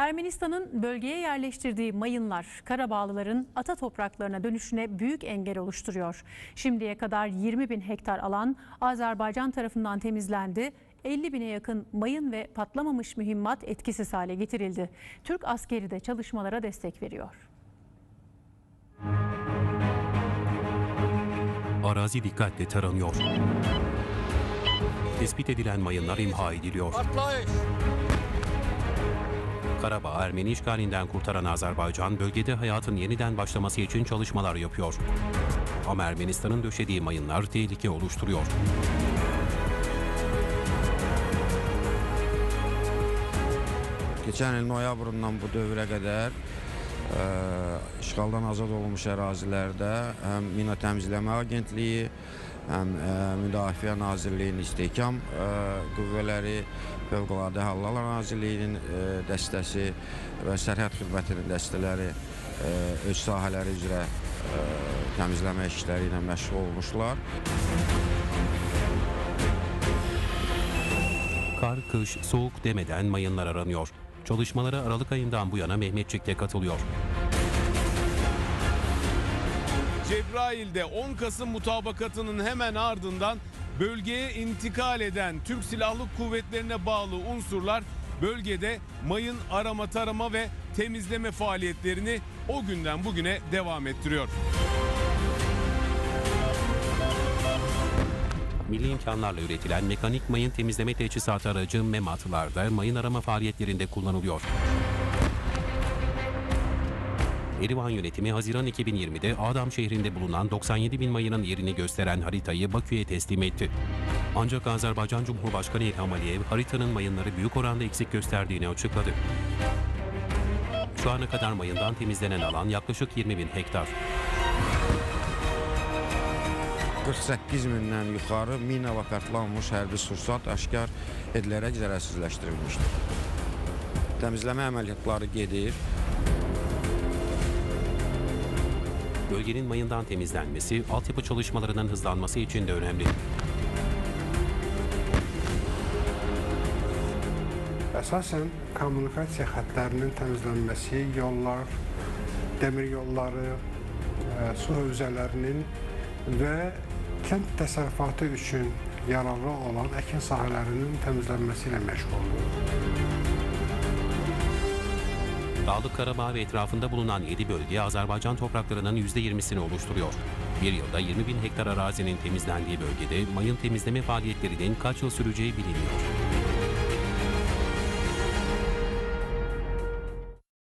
Ermenistan'ın bölgeye yerleştirdiği mayınlar Karabağlıların ata topraklarına dönüşüne büyük engel oluşturuyor. Şimdiye kadar 20 bin hektar alan Azerbaycan tarafından temizlendi. 50 bine yakın mayın ve patlamamış mühimmat etkisiz hale getirildi. Türk askeri de çalışmalara destek veriyor. Arazi dikkatle taranıyor. Tespit edilen mayınlar imha ediliyor. Karabağ Ermeni işgalinden kurtaran Azerbaycan bölgede hayatın yeniden başlaması için çalışmalar yapıyor. Ama Ermenistan'ın döşediği mayınlar tehlike oluşturuyor. Keçən il noyabrından bu dövrə qədər işğaldan azad olunmuş ərazilərdə həm Mina Təmizləmə Agentliyi, həm ə, Müdafiə Nazirliyinin istehkam ə, qüvvələri, Fövqəladə Hallar Nazirliyinin ə, dəstəsi və Sərhəd Xidmətinin dəstələri ə, öz sahələri üzrə ə, təmizləmə işləri ilə məşğul olmuşlar. Kar, kış, soğuk demeden mayınlar aranıyor. Çalışmalara Aralık ayından bu yana Mehmetçik de katılıyor. Cebrail'de 10 Kasım mutabakatının hemen ardından bölgeye intikal eden Türk Silahlı Kuvvetlerine bağlı unsurlar bölgede mayın arama tarama ve temizleme faaliyetlerini o günden bugüne devam ettiriyor. Milli imkanlarla üretilen mekanik mayın temizleme teçhizatı aracı MEMAT'larda mayın arama faaliyetlerinde kullanılıyor. Erivan yönetimi Haziran 2020'de Adam şehrinde bulunan 97 bin mayının yerini gösteren haritayı Bakü'ye teslim etti. Ancak Azerbaycan Cumhurbaşkanı İlham Aliyev haritanın mayınları büyük oranda eksik gösterdiğini açıkladı. Şu ana kadar mayından temizlenen alan yaklaşık 20 bin hektar. 48 mindən yuxarı mina və partlanmış hərbi sursat aşkar edilərək zərərsizləşdirilmişdir. Təmizləmə əməliyyatları gedir. Bölgenin mayından temizlenmesi, altyapı çalışmalarının hızlanması için de önemli. Əsasən kommunikasiya xəttlərinin təmizlənməsi, yollar, dəmir yolları, ə, su hövzələrinin və kənd təsərrüfatı üçün yararlı olan əkin sahələrinin təmizlənməsi ilə məşğuldur. Dağlık Karabağ ve etrafında bulunan 7 bölge Azerbaycan topraklarının %20'sini oluşturuyor. Bir yılda 20 bin hektar arazinin temizlendiği bölgede mayın temizleme faaliyetlerinin kaç yıl süreceği bilinmiyor.